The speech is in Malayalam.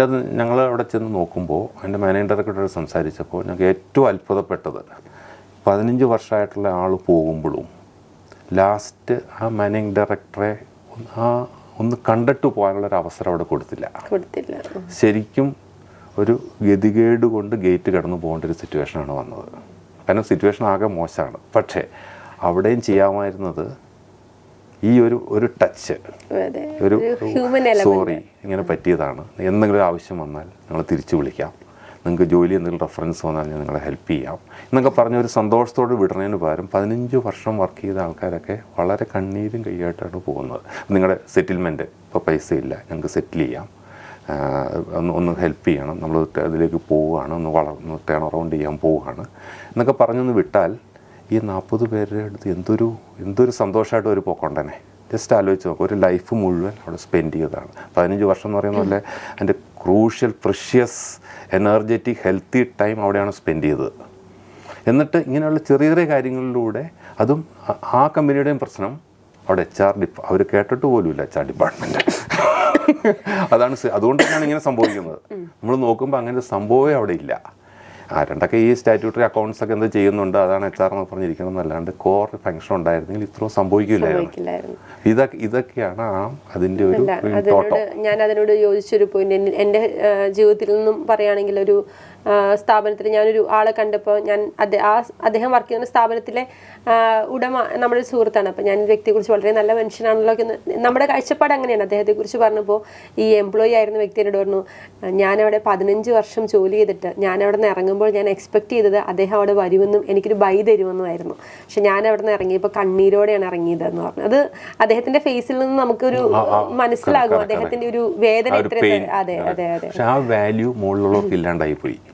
അത് ഞങ്ങൾ അവിടെ ചെന്ന് നോക്കുമ്പോൾ എന്റെ മാനേജിംഗ് ഡയറക്ടറോട് സംസാരിച്ചപ്പോൾ ഞങ്ങൾക്ക് ഏറ്റവും അത്ഭുതപ്പെട്ടത് പതിനഞ്ച് വർഷമായിട്ടുള്ള ആൾ പോകുമ്പോഴും ലാസ്റ്റ് ആ മാനേജിങ് ഡയറക്ടറെ ആ ഒന്ന് കണ്ടിട്ട് പോകാനുള്ള ഒരു അവസരം അവിടെ കൊടുത്തില്ല. കൊടുത്തില്ല. ശരിക്കും ഒരു ഗതികേട് കൊണ്ട് ഗേറ്റ് കടന്നു പോകേണ്ട ഒരു സിറ്റുവേഷനാണ് വന്നത്. കാരണം സിറ്റുവേഷൻ ആകെ മോശമാണ്. പക്ഷേ അവിടെയും ചെയ്യാമായിരുന്നത് ഈ ഒരു ഒരു ടച്ച് ഒരു സോറി ഇങ്ങനെ പറ്റിയതാണ്. എന്തെങ്കിലും ആവശ്യം വന്നാൽ ഞങ്ങൾ തിരിച്ചു വിളിക്കാം. നിങ്ങൾക്ക് ജോലി എന്തെങ്കിലും റെഫറൻസ് വന്നാൽ ഞാൻ നിങ്ങളെ ഹെൽപ്പ് ചെയ്യാം. എന്നൊക്കെ പറഞ്ഞ ഒരു സന്തോഷത്തോട് വിടുന്നതിന് പകരം പതിനഞ്ച് വർഷം വർക്ക് ചെയ്ത ആൾക്കാരൊക്കെ വളരെ കണ്ണീരും കൈയായിട്ടാണ് പോകുന്നത്. നിങ്ങളുടെ സെറ്റിൽമെന്റ് ഇപ്പോൾ പൈസ ഇല്ല ഞങ്ങൾക്ക് സെറ്റിൽ ചെയ്യാം. ഒന്ന് ഒന്ന് ഹെൽപ്പ് ചെയ്യണം. നമ്മൾ അതിലേക്ക് പോവുകയാണ്. ഒന്ന് വളർന്ന് ടേൺ അറൗണ്ട് ചെയ്യാൻ പോവുകയാണ്. എന്നൊക്കെ പറഞ്ഞൊന്ന് വിട്ടാൽ ഈ നാൽപ്പത് പേരുടെ അടുത്ത് എന്തൊരു എന്തൊരു സന്തോഷമായിട്ട് ഒരു പോക്കൊണ്ടനെ ജസ്റ്റ് ആലോചിച്ച് നോക്കും ഒരു ലൈഫ് മുഴുവൻ അവിടെ സ്പെൻഡ് ചെയ്തതാണ്. പതിനഞ്ച് വർഷം എന്ന് പറയുന്ന പോലെ എന്റെ crucial precious energetic healthy time അവിടെയാണ് സ്പെൻഡ് ചെയ്തത്. എന്നിട്ട് ഇങ്ങനെയുള്ള ചെറിയ ചെറിയ കാര്യങ്ങളിലൂടെ അതും ആ- കമ്പനിയുടെയും പ്രശ്നം അവിടെ എച്ച് ആർ ഡിപ്പ അവർ കേട്ടിട്ട് പോലുമില്ല എച്ച് ആർ ഡിപ്പാർട്ട്മെന്റ് അതാണ് അതുകൊണ്ട് തന്നെയാണ് ഇങ്ങനെ സംഭവിക്കുന്നത്. നമ്മൾ നോക്കുമ്പോൾ അങ്ങനെ സംഭവമേ അവിടെ ഇല്ല. ആരണ്ടൊക്കെ ഈ സ്റ്റാറ്റ്യൂട്ടറി അക്കൗണ്ട്സ് ഒക്കെ എന്ത് ചെയ്യുന്നുണ്ട് അതാണ് എച്ച് ആർ എന്ന് പറഞ്ഞിരിക്കണം എന്നല്ലാണ്ട് കോർ ഫംഗ്ഷൻ ഉണ്ടായിരുന്നെങ്കിൽ ഇത്രയും സംഭവിക്കില്ലായിരുന്നു. ഇതൊക്കെ ഇതൊക്കെയാണ് ആ അതിന്റെ ഒരു അതിനോട് ഞാൻ അതിനോട് യോജിച്ചൊരു പോയിന്റ് എന്റെ ജീവിതത്തിൽ നിന്നും പറയുകയാണെങ്കിൽ ഒരു സ്ഥാപനത്തിൽ ഞാനൊരു ആളെ കണ്ടപ്പോൾ ഞാൻ ആ അദ്ദേഹം വർക്ക് ചെയ്യുന്ന സ്ഥാപനത്തിലെ ഉടമ നമ്മുടെ സുഹൃത്താണ്. അപ്പോൾ ഞാൻ ഈ വ്യക്തിയെക്കുറിച്ച് വളരെ നല്ല മനുഷ്യനാണല്ലോ എന്ന് നമ്മുടെ കാഴ്ചപ്പാട് അങ്ങനെയാണ്. അദ്ദേഹത്തെക്കുറിച്ച് പറഞ്ഞപ്പോൾ ഈ എംപ്ലോയി ആയിരുന്ന വ്യക്തി എന്നോട് പറഞ്ഞു ഞാനവിടെ പതിനഞ്ച് വർഷം ജോലി ചെയ്തിട്ട് ഞാൻ അവിടെ നിന്ന് ഇറങ്ങുമ്പോൾ ഞാൻ എക്സ്പെക്ട് ചെയ്തത് അദ്ദേഹം അവിടെ വരുമെന്നും എനിക്കൊരു ബൈ തരുമെന്നുമായിരുന്നു പക്ഷെ ഞാൻ അവിടെ നിന്ന് ഇറങ്ങിയപ്പോൾ കണ്ണീരോടെയാണ് ഇറങ്ങിയതെന്ന് പറഞ്ഞു. അത് അദ്ദേഹത്തിന്റെ ഫേസിൽ നിന്ന് നമുക്കൊരു മനസ്സിലാകും അദ്ദേഹത്തിന്റെ ഒരു വേദന എത്ര അതെ അതെ അതെ. പക്ഷെ ആ വാല്യൂ മുകളിലുള്ളവർക്ക് ഇല്ലാണ്ടായി പോയി